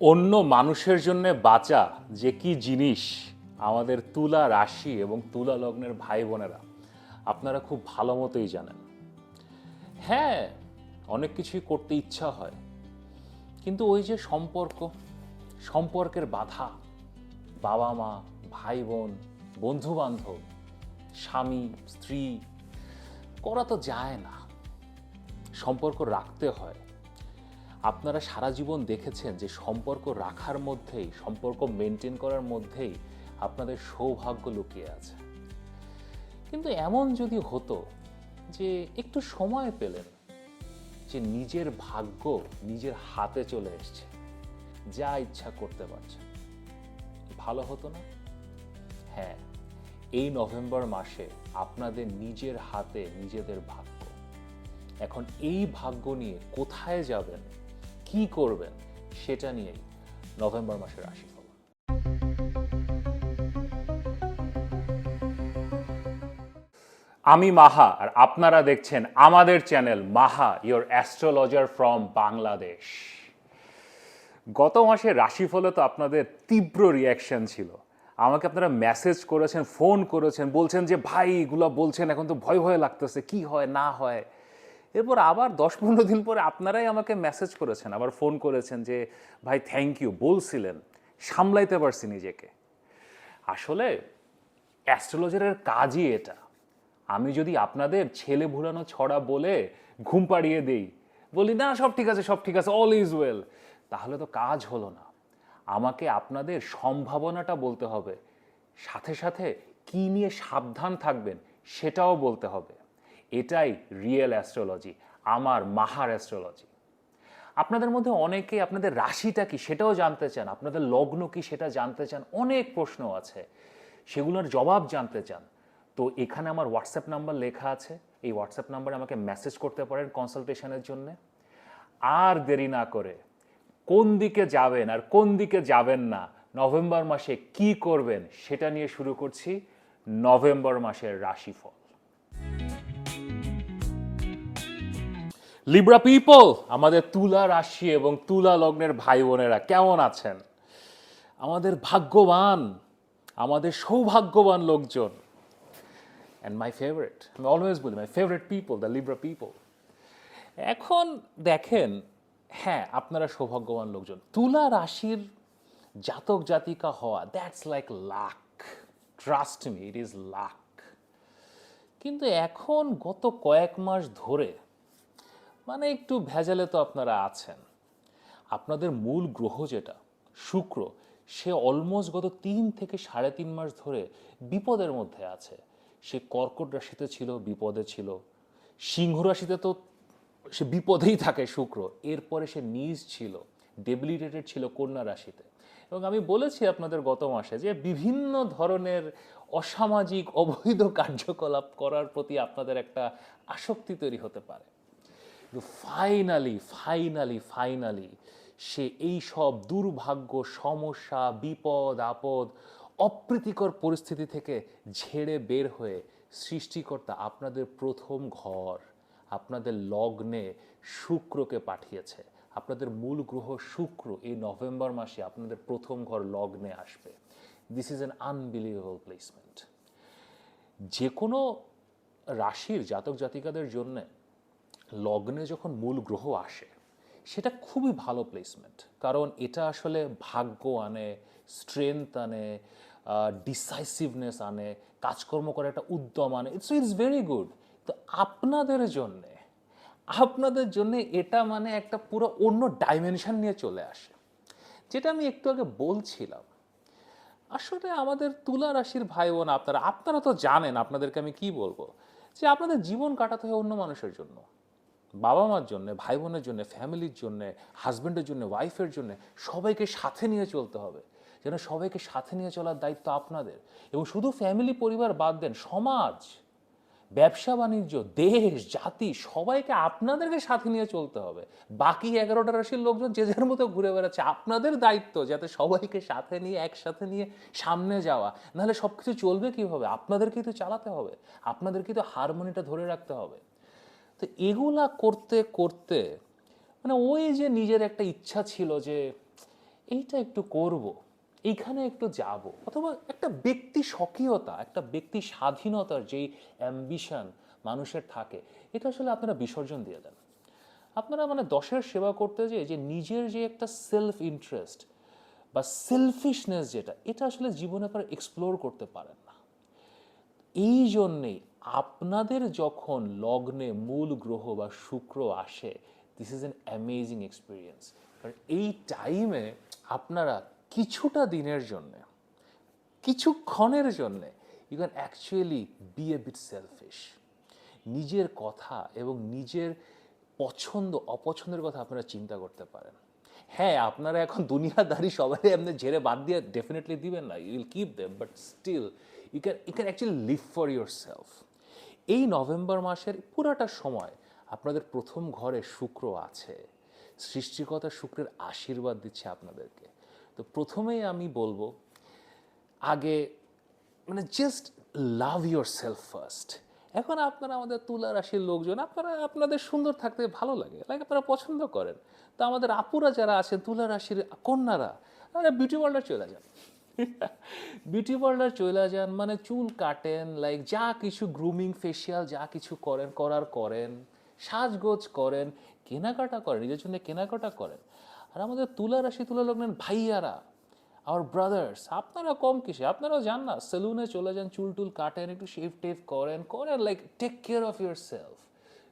অন্য মানুষের জন্য বাঁচা যে কি জিনিস আমাদের তুলা রাশি এবং তুলা লগ্নের ভাই বোনেরা, আপনারা খুব ভালো মতোই জানেন। হ্যাঁ অনেক কিছুই করতে ইচ্ছা হয়, কিন্তু ওই যে সম্পর্ক, সম্পর্কের বাধা, বাবা মা, ভাই বোন বন্ধু বান্ধব স্বামী, স্ত্রী, করা তো যায় না। সম্পর্ক রাখতে হয়। আপনারা সারা জীবন দেখেছেন যে সম্পর্ক রাখার মধ্যেই, সম্পর্ক মেনটেন করার মধ্যেই আপনাদের সৌভাগ্য লুকিয়ে আছে। কিন্তু এমন যদি হতো যে একটু সময় পেলেন, যে নিজের ভাগ্য নিজের হাতে চলে এসছে, যা ইচ্ছা করতে পারছে ভালো হতো না? হ্যাঁ এই নভেম্বর মাসে আপনাদের নিজের হাতে নিজেদের ভাগ্য। এখন এই ভাগ্য নিয়ে কোথায় যাবেন? কি করবেন সেটা নিয়েই নভেম্বর মাসের রাশিফল আমি মাহা আর আপনারা দেখছেন আমাদের channel Maha your astrologer from Bangladesh. গত মাসে রাশিফলে তো আপনাদের তীব্র রিয়াকশন ছিল। আমাকে আপনারা মেসেজ করেছেন ফোন করেছেন, বলছেন যে, ভাই, এগুলো বলছেন, এখন তো ভয় ভয় লাগতেছে, কি হয়, না হয়? এরপর আবার দশ পনেরো দিন পরে আপনারাই আমাকে মেসেজ করেছেন, আবার ফোন করেছেন যে, ভাই থ্যাংক ইউ বলছিলেন, সামলাইতে পারছি নিজেকে। আসলে অ্যাস্ট্রোলজারের কাজই এটা। আমি যদি আপনাদের ছেলে ভুলানো ছড়া বলে ঘুম পাড়িয়ে দেই, বলি, না, সব ঠিক আছে, সব ঠিক আছে অল ইজ ওয়েল তাহলে তো কাজ হলো না। আমাকে আপনাদের সম্ভাবনাটা বলতে হবে। সাথে সাথে কি নিয়ে সাবধান থাকবেন সেটাও বলতে হবে। এটাই রিয়েল অ্যাস্ট্রোলজি আমার মাহার অ্যাস্ট্রোলজি আপনাদের মধ্যে অনেকে আপনাদের রাশিটা কি সেটাও জানতে চান, আপনাদের লগ্ন কি সেটা জানতে চান, অনেক প্রশ্ন আছে। সেগুলোর জবাব জানতে চান। তো এখানে আমার হোয়াটসঅ্যাপ নাম্বার লেখা আছে। এই হোয়াটসঅ্যাপ নাম্বারে আমাকে মেসেজ করতে পারেন কনসালটেশনের জন্য। আর দেরি না করে, কোন দিকে যাবেন আর কোন দিকে যাবেন না, নভেম্বর মাসে কি করবেন সেটা নিয়ে শুরু করছি নভেম্বর মাসের রাশিফল। লিব্রা পিপল আমাদের তুলা রাশি এবং তুলা লগ্নের ভাই বোনেরা কেমন আছেন? আমাদের ভাগ্যবান, আমাদের সৌভাগ্যবান লোকজন। অ্যান্ড মাই ফেভারিট আমি অলওয়েজ বলি my favourite people the Libra people এখন দেখেন হ্যাঁ আপনারা সৌভাগ্যবান লোকজন। তুলা রাশির জাতক জাতিকা হওয়া that's like luck trust me it is luck কিন্তু এখন গত কয়েক মাস ধরে মানে একটু ভেজালে তো আপনারা আছেন। আপনাদের মূল গ্রহ যেটা, শুক্র, সে অলমোস্ট গত তিন থেকে সাড়ে তিন মাস ধরে বিপদের মধ্যে আছে। সে কর্কট রাশিতে ছিল, বিপদে ছিল। সিংহ রাশিতে তো সে বিপদেই থাকে শুক্র। এরপরে সে নিজ ছিল ডেবিলিটেটেড ছিল কন্যা রাশিতে। এবং আমি বলেছি আপনাদের গত মাসে যে বিভিন্ন ধরনের অসামাজিক, অবৈধ কার্যকলাপ করার প্রতি আপনাদের একটা আসক্তি তৈরি হতে পারে। ফাইনালি ফাইনালি ফাইনালি সে এই সব দুর্ভাগ্য, সমস্যা, বিপদ, আপদ, অপ্রীতিকর পরিস্থিতি থেকে ঝেড়ে বের হয়ে সৃষ্টিকর্তা আপনাদের প্রথম ঘর, আপনাদের লগ্নে শুক্রকে পাঠিয়েছে। আপনাদের মূল গ্রহ শুক্র এই নভেম্বর মাসে আপনাদের প্রথম ঘর লগ্নে আসবে। This is an unbelievable placement যে কোনো রাশির জাতক জাতিকাদের জন্যে লগ্নে যখন মূল গ্রহ আসে, সেটা খুবই ভালো প্লেসমেন্ট কারণ এটা আসলে ভাগ্য আনে স্ট্রেংথ আনে ডিসাইসিভনেস আনে, কাজকর্ম করার একটা উদ্যম আনে। ইটস ইটস ভেরি গুড তো আপনাদের জন্যে, আপনাদের জন্য এটা মানে একটা পুরো অন্য ডাইমেনশন নিয়ে চলে আসে। যেটা আমি একটু আগে বলছিলাম, আসলে আমাদের তুলা রাশির ভাই বোন আপনারা আপনারা তো জানেন, আপনাদেরকে আমি কি বলব? যে আপনাদের জীবন কাটাতে হয় অন্য মানুষের জন্য। বাবা মার জন্য ভাই বোনের জন্য ফ্যামিলির জন্য হাজব্যান্ডের জন্য ওয়াইফের জন্য সবাইকে সাথে নিয়ে চলতে হবে। যেন সবাইকে সাথে নিয়ে চলার দায়িত্ব আপনাদের। এবং শুধু ফ্যামিলি পরিবার বাদ দেন, সমাজ, ব্যবসা, বাণিজ্য, দেশ, জাতি, সবাইকে আপনাদেরকে সাথে নিয়ে চলতে হবে। বাকি এগারোটা রাশির লোকজন যে যার মতো ঘুরে বেড়াচ্ছে, আপনাদের দায়িত্ব যাতে সবাইকে সাথে নিয়ে, একসাথে নিয়ে সামনে যাওয়া। নাহলে সব কিছু চলবে কীভাবে? আপনাদেরকেই তো চালাতে হবে। আপনাদেরকেই তো হারমোনিটা ধরে রাখতে হবে। তো এগুলা করতে করতে মানে ওই যে নিজের একটা ইচ্ছা ছিল যে এইটা একটু করব, এইখানে একটু যাব, অথবা একটা ব্যক্তি স্বকীয়তা, একটা ব্যক্তি স্বাধীনতার যেই অ্যাম্বিশন মানুষের থাকে, এটা আসলে আপনারা বিসর্জন দিয়ে দেন। আপনারা মানে দশের সেবা করতে যে যে নিজের যে একটা সেলফ ইন্টারেস্ট বা সেলফিশনেস যেটা, এটা আসলে জীবনে পরে এক্সপ্লোর করতে পারেন না। এই জন্যেই আপনাদের যখন লগ্নে মূল গ্রহ বা শুক্র আসে this is an amazing experience কারণ এই টাইমে আপনারা কিছুটা দিনের জন্যে, কিছুক্ষণের জন্যে you can actually be a bit selfish নিজের কথা এবং নিজের পছন্দ, অপছন্দের কথা আপনারা চিন্তা করতে পারেন। হ্যাঁ আপনারা এখন দুনিয়াদারি সবাই আপনি ঝেড়ে বাদ দিয়ে ডেফিনেটলি দিবেন না you will keep them but still you can you can actually live for yourself এই নভেম্বর মাসের পুরাটা সময় আপনাদের প্রথম ঘরে শুক্র আছে। সৃষ্টিকতা শুক্রের আশীর্বাদ দিচ্ছে আপনাদেরকে। তো প্রথমেই আমি বলব, আগে মানে just love yourself first এখন আপনারা আমাদের তুলা রাশির লোকজন, আপনারা, আপনাদের সুন্দর থাকতে ভালো লাগে লাইক আপনারা পছন্দ করেন। তো আমাদের আপুরা যারা আছেন তুলা রাশির কন্যারা আপনারা বিউটি পার্লার চলে যান। বিউটি পার্লার চলে যান মানে চুল কাটেন লাইক যা কিছু গ্রুমিং ফেসিয়াল যা কিছু করেন, করার করেন, সাজগোজ করেন, কেনাকাটা করেন, নিজের জন্য কেনাকাটা করেন। আর আমাদের তুলা রাশি, তুলা লগ্নের ভাইয়ারা আর ব্রাদার্স আপনারা কম কিসে? আপনারাও যান না সেলুনে চলে যান, চুল টুল কাটেন, একটু শেভ টেভ করেন করেন like take care of yourself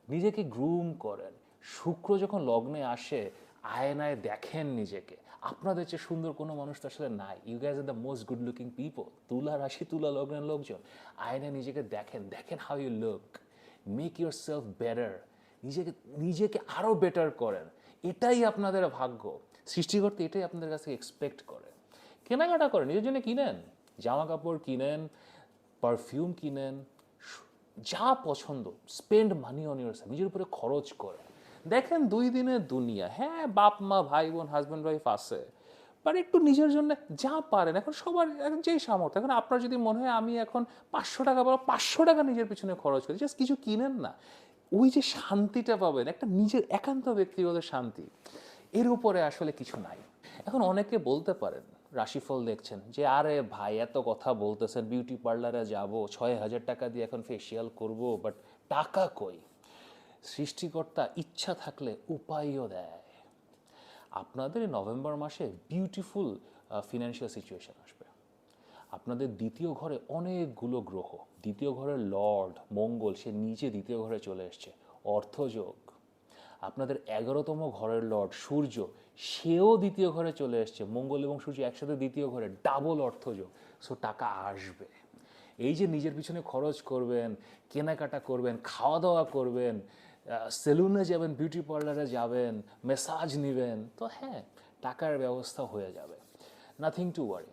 নিজেকে গ্রুম করেন। শুক্র যখন লগ্নে আসে, আয়নায় দেখেন নিজেকে। আপনাদের চেয়ে সুন্দর কোনো মানুষ তো আসলে নাই। You guys are the most good looking people তুলা রাশি, তুলা লগ্নের লোকজন। আয়নায় নিজেকে দেখেন। দেখেন how you look make yourself better নিজেকে নিজেকে আরও বেটার করেন। এটাই আপনাদের ভাগ্য। সৃষ্টিকর্তা এটাই আপনাদের কাছে এক্সপেক্ট করে। কেনাকাটা করেন, নিজের জন্য কিনেন। জামা কাপড় কিনেন পারফিউম কিনেন। যা পছন্দ। স্পেন্ড মানি অন ইউর নিজের উপরে খরচ করেন। দেখেন দুই দিনের দুনিয়া। হ্যাঁ বাপ, মা, ভাই, বোন হাজব্যান্ড ওয়াইফ আছে। বাট একটু নিজের জন্য যা পারেন, এখন সবার, এখন যেই সামর্থ্য, এখন আপনার যদি মনে হয় আমি এখন পাঁচশো টাকা বা পাঁচশো টাকা নিজের পিছনে খরচ করি জাস্ট কিছু কিনেন না। ওই যে শান্তিটা পাবেন, একটা নিজের একান্ত ব্যক্তিগত শান্তি, এর উপরে আসলে কিছু নাই। এখন অনেকে বলতে পারেন, রাশিফল দেখছেন, যে আরে ভাই, এত কথা বলতেছেন বিউটি পার্লারে যাব, ছয় হাজার টাকা দিয়ে এখন ফেসিয়াল করব বাট টাকা কই? সৃষ্টিকর্তা ইচ্ছা থাকলে উপায়ও দেয়। আপনাদের নভেম্বর মাসে বিউটিফুল ফিনান্সিয়াল সিচুয়েশন আসবে। আপনাদের দ্বিতীয় ঘরে অনেকগুলো গ্রহ। দ্বিতীয় ঘরের লর্ড মঙ্গল, সে নিচে দ্বিতীয় ঘরে চলে এসছে। অর্থযোগ। আপনাদের এগারোতম ঘরের লর্ড সূর্য, সেও দ্বিতীয় ঘরে চলে এসছে। মঙ্গল এবং সূর্য একসাথে দ্বিতীয় ঘরে। ডাবল অর্থযোগ। সো টাকা আসবে। এই যে নিজের পিছনে খরচ করবেন, কেনাকাটা করবেন খাওয়া দাওয়া করবেন সেলুনে যাবেন বিউটি পার্লারে যাবেন মেসাজ নেবেন, তো হ্যাঁ টাকার ব্যবস্থা হয়ে যাবে। নাথিং টু ওয়ারি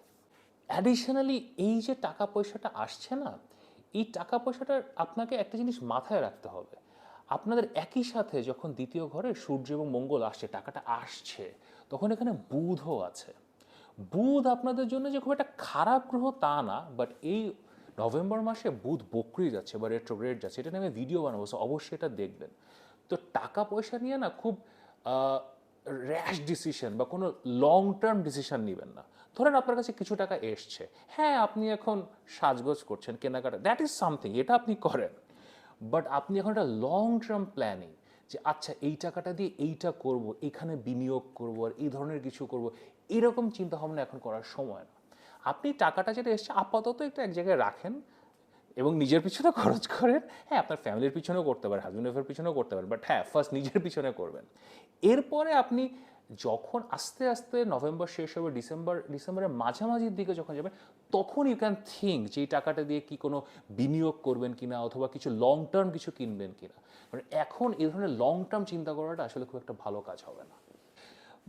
অ্যাডিশনালি এই যে টাকা পয়সাটা আসছে না, এই টাকা পয়সাটার আপনাকে একটা জিনিস মাথায় রাখতে হবে। আপনাদের একই সাথে যখন দ্বিতীয় ঘরে সূর্য এবং মঙ্গল আসছে, টাকাটা আসছে, তখন এখানে বুধও আছে। বুধ আপনাদের জন্য যে খুব একটা খারাপ গ্রহ তা না বাট এই নভেম্বর মাসে বুধ বকরি যাচ্ছে বা রেট্রোগ্রেড যাচ্ছে, এটা নিয়ে আমি ভিডিও বানাবো, so অবশ্যই এটা দেখবেন। তো টাকা পয়সা নিয়ে না খুব র্যাশ ডিসিশন বা কোনো লং টার্ম ডিসিশন নেবেন না। ধরেন আপনার কাছে কিছু টাকা এসছে হ্যাঁ আপনি এখন সাজগোজ করছেন, কেনাকাটা দ্যাট ইজ সামথিং এটা আপনি করেন। বাট আপনি এখন একটা লং টার্ম প্ল্যানিং যে আচ্ছা এই টাকাটা দিয়ে এইটা করব, এখানে বিনিয়োগ করব, আর এই ধরনের কিছু করব, এরকম চিন্তা ভাবনা এখন করার সময় না। আপনি টাকাটা যেটা এসছে আপাতত একটু এক জায়গায় রাখেন এবং নিজের পিছনে খরচ করেন। হ্যাঁ আপনার ফ্যামিলির পিছনেও করতে পারেন হাজব্যান্ড ওয়াইফের পিছনেও করতে পারেন বাট হ্যাঁ ফার্স্ট নিজের পিছনে করবেন। এরপরে আপনি যখন আস্তে আস্তে নভেম্বর শেষ হবে, ডিসেম্বর, ডিসেম্বরের মাঝামাঝির দিকে যখন যাবেন, তখন ইউ ক্যান থিঙ্ক যে এই টাকাটা দিয়ে কি কোনো বিনিয়োগ করবেন কিনা অথবা কিছু লং টার্ম কিছু কিনবেন কিনা। মানে এখন এই ধরনের লং টার্ম চিন্তা করাটা আসলে খুব একটা ভালো কাজ হবে না।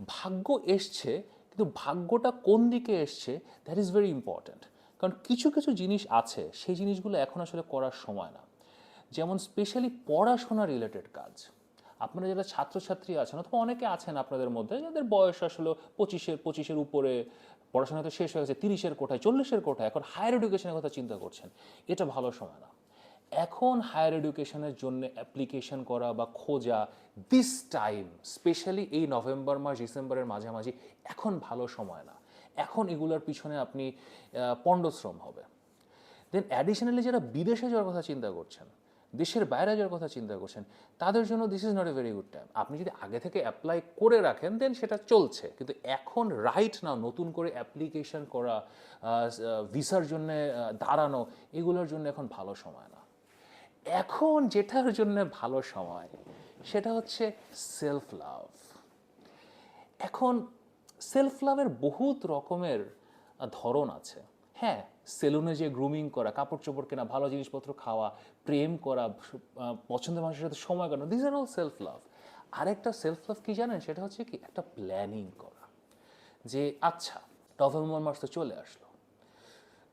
ভাগ্য এসছে কিন্তু ভাগ্যটা কোন দিকে এসছে দ্যাট ইজ ভেরি ইম্পর্ট্যান্ট কারণ কিছু কিছু জিনিস আছে, সেই জিনিসগুলো এখন আসলে করার সময় না। যেমন স্পেশালি পড়াশোনা রিলেটেড কাজ। আপনারা যারা ছাত্রছাত্রী আছেন, অথবা অনেকে আছেন আপনাদের মধ্যে, যাদের বয়স আসলে পঁচিশের পঁচিশের উপরে, পড়াশোনা তো শেষ হয়ে গেছে, তিরিশের কোঠায়, চল্লিশের কোঠায়, এখন হায়ার এডুকেশনের কথা চিন্তা করছেন, এটা ভালো সময় না। এখন হায়ার এডুকেশনের জন্য অ্যাপ্লিকেশন করা বা খোঁজা দিস টাইম স্পেশালি এই নভেম্বর মাস ডিসেম্বরের মাঝামাঝি, এখন ভালো সময় না। এখন এগুলোর পিছনে আপনি পণ্ডশ্রম হবে। দেন অ্যাডিশনালি যারা বিদেশে যাওয়ার কথা চিন্তা করছেন, দেশের বাইরে যাওয়ার কথা চিন্তা করছেন, তাদের জন্য this is not a very good time আপনি যদি আগে থেকে অ্যাপ্লাই করে রাখেন দেন সেটা চলছে। কিন্তু এখন রাইট না নতুন করে অ্যাপ্লিকেশন করা ভিসার জন্য দাঁড়ানো, এগুলোর জন্য এখন ভালো সময় না। এখন যেটার জন্য ভালো সময়, সেটা হচ্ছে সেলফ লাভ এখন সেলফ লাভের বহুত রকমের ধরন আছে। হ্যাঁ সেলুনে যে গ্রুমিং করা কাপড় চোপড় কেনা, ভালো জিনিসপত্র খাওয়া, প্রেম করা পছন্দের মানুষের সাথে সময় কাটানো this are all self love আরেকটা সেলফ লাভ কি জানেন? সেটা হচ্ছে কি, একটা প্ল্যানিং করা। যে আচ্ছা নভেম্বর মাস তো চলে আসলো।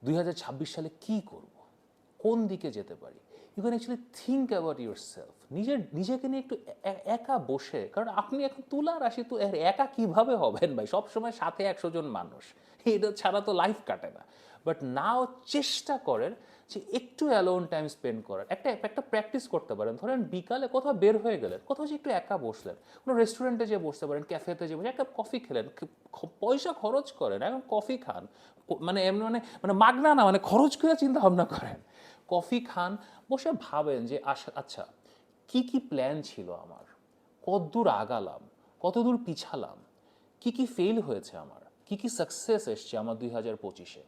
দুই হাজার ছাব্বিশ সালে কি করব? কোন দিকে যেতে পারি? You can actually think about yourself নিজের, নিজেকে নিয়ে একটু একা বসে, কারণ আপনি এখন তুলা রাশি তো একা কীভাবে হবেন ভাই? সবসময় সাথে একশো জন মানুষ। এটা ছাড়া তো লাইফ কাটে না। বাট নাও চেষ্টা করেন যে একটু অ্যালোন টাইম স্পেন্ড করার। একটা একটা প্র্যাকটিস করতে পারেন। ধরেন বিকালে কোথাও বের হয়ে গেলেন, কোথাও যে একটু একা বসলেন, কোনো রেস্টুরেন্টে যে বসতে পারেন ক্যাফেতে যে বসে একটা কফি খেলেন পয়সা খরচ করেন, এখন কফি খান মানে এমনি মানে মানে মাগনা না মানে খরচ করে চিন্তা ভাবনা করেন। কফি খান, বসে ভাবেন যে আচ্ছা কি কি প্ল্যান ছিল আমার? কতদূর আগালাম? কতদূর পিছালাম? কি কি ফেল হয়েছে আমার? কি কি সাকসেস এসছে আমার দুই হাজার পঁচিশে?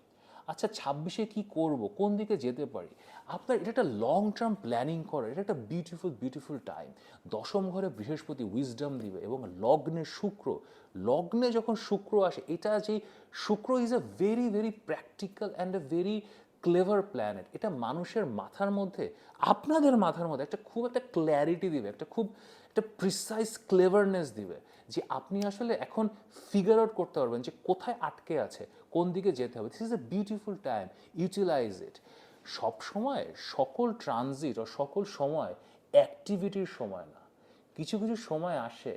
আচ্ছা ছাব্বিশে কি করব? কোন দিকে যেতে পারি? আপনার এটা একটা লং টার্ম প্ল্যানিং করার, এটা একটা বিউটিফুল বিউটিফুল টাইম দশম ঘরে বৃহস্পতি উইজডম দিবে এবং লগ্নে শুক্র। লগ্নে যখন শুক্র আসে, এটা যে শুক্র is a very very practical and a very clever planet এটা মানুষের মাথার মধ্যে, আপনাদের মাথার মধ্যে একটা খুব একটা ক্ল্যারিটি দিবে, একটা খুব একটা প্রিসাইজ ক্লেভারনেস দিবে যে আপনি আসলে এখন ফিগার আউট করতে পারবেন যে কোথায় আটকে আছে, কোন দিকে যেতে হবে। This is a beautiful time utilize it সব সময় সকল ট্রানজিট ও সকল সময় অ্যাক্টিভিটির সময় না। কিছু কিছু সময় আসে,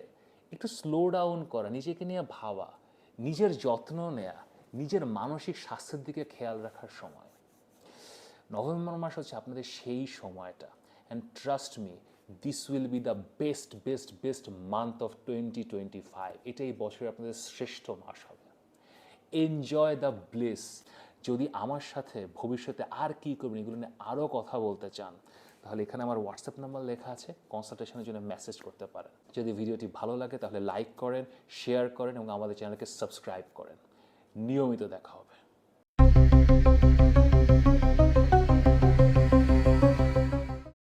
একটু স্লো ডাউন করা, নিজেকে নিয়ে ভাবা, নিজের যত্ন নেয়া, নিজের মানসিক স্বাস্থ্যের দিকে খেয়াল রাখার সময়। নভেম্বর মাস হচ্ছে আপনাদের সেই সময়টা। And trust me this will be the best best best month of twenty twenty five এটাই বছরে আপনাদের শ্রেষ্ঠ মাস হবে। এনজয় দ্য ব্লেস যদি আমার সাথে ভবিষ্যতে আর কী করবেন, এগুলো নিয়ে আরও কথা বলতে চান, তাহলে এখানে আমার হোয়াটসঅ্যাপ নাম্বার লেখা আছে। কনসালটেশনের জন্য মেসেজ করতে পারেন। যদি ভিডিওটি ভালো লাগে, তাহলে লাইক করেন শেয়ার করেন এবং আমাদের চ্যানেলকে সাবস্ক্রাইব করেন। নিয়মিত দেখা হবে।